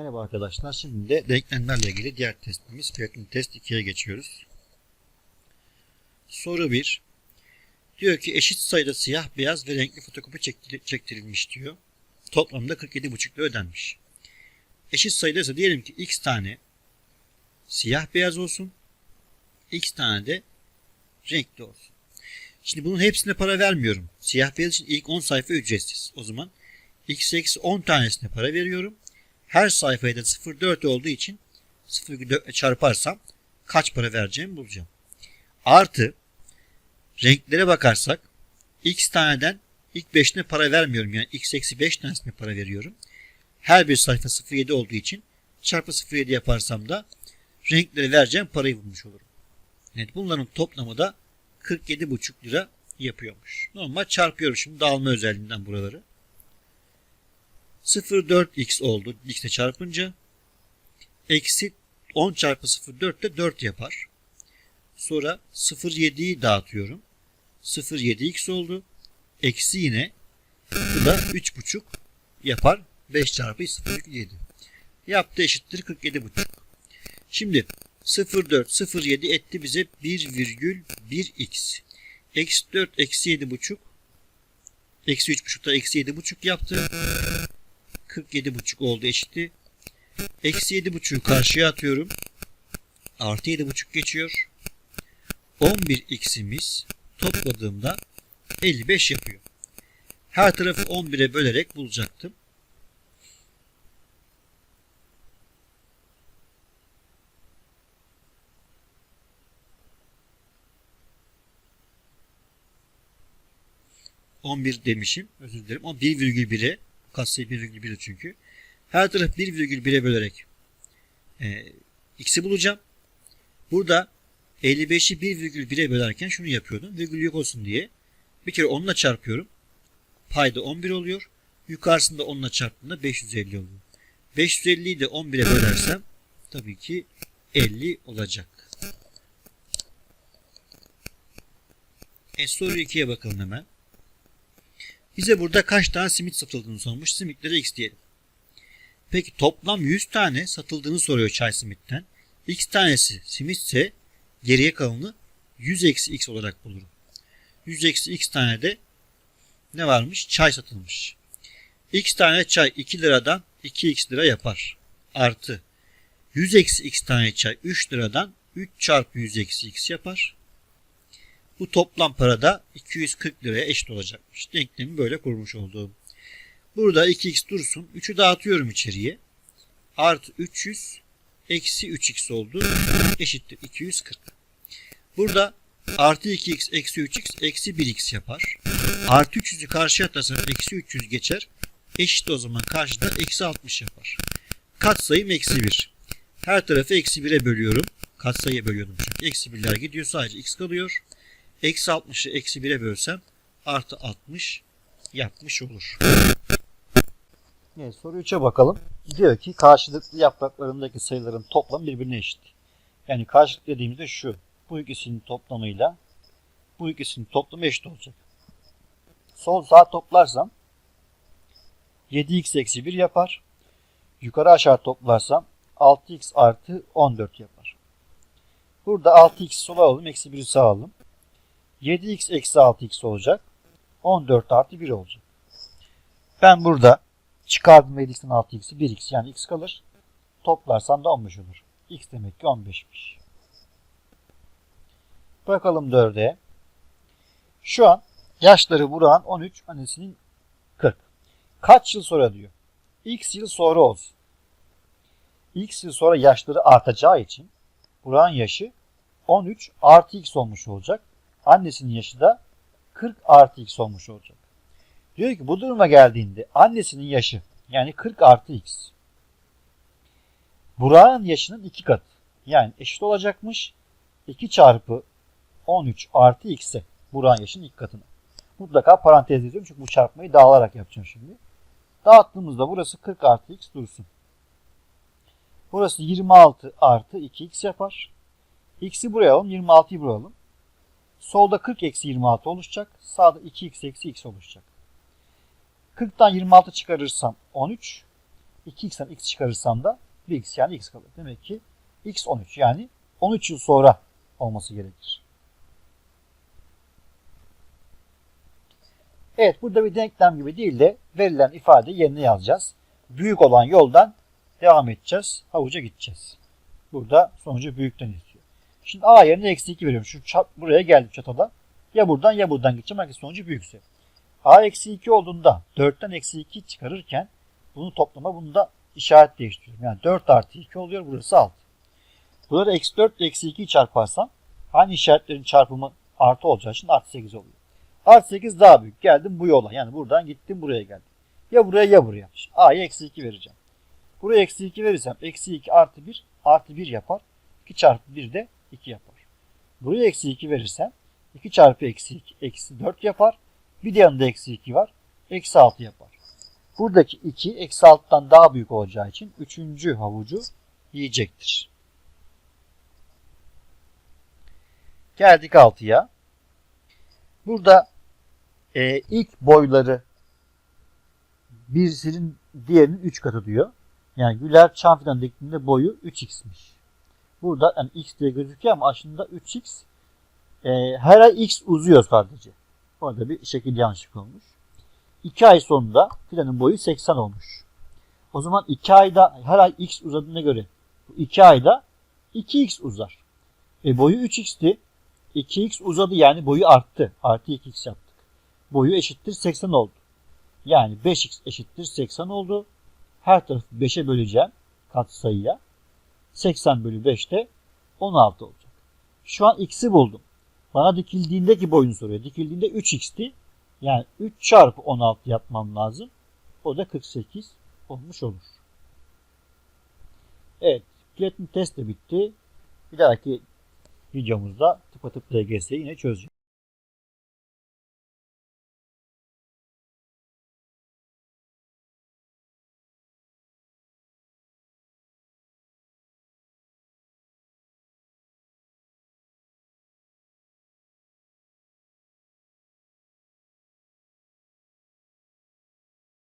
Merhaba arkadaşlar. Şimdi de denklemlerle ilgili diğer testimiz Pearson test 2'ye geçiyoruz. Soru 1. Diyor ki eşit sayıda siyah, beyaz ve renkli fotokopi çektir- çektirilmiş diyor. Toplamda 47,5 lira ödenmiş. Eşit sayıda ise diyelim ki x tane siyah beyaz olsun. x tane de renkli olsun. Şimdi bunun hepsine para vermiyorum. Siyah beyaz için ilk 10 sayfa ücretsiz. O zaman x eksi 10 tanesine para veriyorum. Her sayfaya da 0,4 olduğu için 0,4 ile çarparsam kaç para vereceğimi bulacağım. Artı renklere bakarsak x taneden ilk 5'ine para vermiyorum. Yani x eksi 5 tanesine para veriyorum. Her bir sayfa 0,7 olduğu için çarpı 0,7 yaparsam da renklere vereceğim parayı bulmuş olurum. Evet, bunların toplamı da 47,5 lira yapıyormuş. Normal çarpıyorum şimdi dağılma özelliğinden buraları. 0,4x oldu x'e çarpınca. Eksi 10 çarpı 0,4 de 4 yapar. Sonra 0,7'yi dağıtıyorum. 0,7x oldu. Eksi yine bu da 3,5 yapar. 5 çarpı 0,7. Yaptı eşittir 47,5. Şimdi 0,4 0,7 etti bize 1,1x. Eksi 4 eksi 7,5 Eksi 3,5 da eksi 7,5 yaptı. 47,5 oldu eşitti. Eksi 7,5'u karşıya atıyorum. Artı 7,5 geçiyor. 11x'imiz topladığımda 55 yapıyor. Her tarafı 11'e bölerek bulacaktım. ...11 demişim. Özür dilerim. O 1,1'e katsayı 1,1 çünkü. Her taraf 1,1'e bölerek e, x'i bulacağım. Burada 55'i 1,1'e bölerken şunu yapıyordum. Virgül yok olsun diye. Bir kere onunla çarpıyorum. Payda 11 oluyor. Yukarısında onunla çarptığında 550 oluyor. 550'yi de 11'e bölersem tabii ki 50 olacak. E soru 2'ye bakalım hemen. Bize burada kaç tane simit satıldığını sormuş. Simitlere x diyelim. Peki toplam 100 tane satıldığını soruyor çay simitten. X tanesi simitse geriye kalanı 100 eksi x olarak bulurum. 100 eksi x tane de ne varmış? Çay satılmış. X tane çay 2 liradan 2x lira yapar. Artı 100 eksi x tane çay 3 liradan 3 çarpı 100 eksi x yapar. Bu toplam parada 240 liraya eşit olacakmış. Denklemi böyle kurmuş olduğum. Burada 2x dursun. 3'ü dağıtıyorum içeriye. Artı 300 eksi 3x oldu. Eşittir 240. Burada artı 2x eksi 3x eksi 1x yapar. Artı 300'ü karşıya atarsam eksi 300 geçer. Eşit o zaman karşıda eksi 60 yapar. Katsayım eksi 1. Her tarafı eksi 1'e bölüyorum. Katsayıya bölüyordum çünkü. Eksi 1'ler gidiyor. Sadece x kalıyor. Eksi 60'ı eksi 1'e bölsem artı 60 yapmış olur. Evet, soru 3'e bakalım. Diyor ki karşılıklı yapraklarındaki sayıların toplamı birbirine eşit. Yani karşılık dediğimizde şu. Bu ikisinin toplamıyla bu ikisinin toplamı eşit olacak. Sol sağ toplarsam 7x eksi 1 yapar. Yukarı aşağı toplarsam 6x artı 14 yapar. Burada 6x sola alalım. Eksi 1'i sağ alalım. 7x eksi 6x olacak. 14 artı 1 olacak. Ben burada çıkardım 7x'ten 6x'i 1x yani x kalır. Toplarsam da 15 olur. x demek ki 15'miş. Bakalım 4'e. Şu an yaşları Burak'ın 13, annesinin 40. Kaç yıl sonra diyor. X yıl sonra olsun. X yıl sonra yaşları artacağı için Burak'ın yaşı 13 artı x olmuş olacak. Annesinin yaşı da 40 artı x olmuş olacak. Diyor ki bu duruma geldiğinde annesinin yaşı yani 40 artı x. Burak'ın yaşının 2 katı. Yani eşit olacakmış. 2 çarpı 13 artı x'e Burak'ın yaşının 2 katına. Mutlaka parantez yazıyorum çünkü bu çarpmayı dağılarak yapacağım şimdi. Dağıttığımızda burası 40 artı x dursun. Burası 26 artı 2x yapar. X'i buraya alalım. 26'yı buraya alalım. Solda 40 eksi 26 oluşacak. Sağda 2x eksi x oluşacak. 40'tan 26 çıkarırsam 13. 2x'ten x çıkarırsam da 1x yani x kalır. Demek ki x 13 yani 13 yıl sonra olması gerekir. Evet burada bir denklem gibi değil de verilen ifade yerine yazacağız. Büyük olan yoldan devam edeceğiz. Havuca gideceğiz. Burada sonucu büyükten istiyor. Şimdi a yerine eksi 2 veriyorum. Şu çat, buraya geldim çatada. Ya buradan ya buradan gideceğim. Herkes sonucu büyükse. a eksi 2 olduğunda 4'ten eksi 2 çıkarırken bunu toplama bunu da işaret değiştiriyorum. Yani 4 artı 2 oluyor. Burası 6. Burada eksi 4 eksi 2'yi çarparsam aynı işaretlerin çarpımı artı olacağı için artı 8 oluyor. Artı 8 daha büyük. Geldim bu yola. Yani buradan gittim buraya geldim. Ya buraya ya buraya. Şimdi A'ya eksi 2 vereceğim. Buraya eksi 2 verirsem eksi 2 artı 1 artı 1 yapar. 2 çarpı 1 de 2 yapar. Buraya eksi 2 verirsem 2 çarpı eksi 2 eksi 4 yapar. Bir de yanında eksi 2 var. Eksi 6 yapar. Buradaki 2 eksi 6'dan daha büyük olacağı için 3. havucu yiyecektir. Geldik 6'ya. Burada e, ilk boyları birisinin diğerinin 3 katı diyor. Yani Güler çam fidan diktiğinde boyu 3x'miş. Burada yani x diye gözüküyor ama aslında 3x e, her ay x uzuyor sadece. Orada bir şekil yanlışlık olmuş. 2 ay sonunda fidanın boyu 80 olmuş. O zaman 2 ayda her ay x uzadığına göre 2 ayda 2x uzar. E boyu 3x'ti. 2x uzadı yani boyu arttı. Artı 2x yaptık. Boyu eşittir 80 oldu. Yani 5x eşittir 80 oldu. Her tarafı 5'e böleceğim katsayıya. 80 bölü 5 de 16 olacak. Şu an x'i buldum. Bana dikildiğindeki boyunu soruyor. Dikildiğinde 3x'ti. Yani 3 çarpı 16 yapmam lazım. O da 48 olmuş olur. Evet. Platin test de bitti. Bir dahaki videomuzda tıpatıp LGS'yi yine çözeceğiz.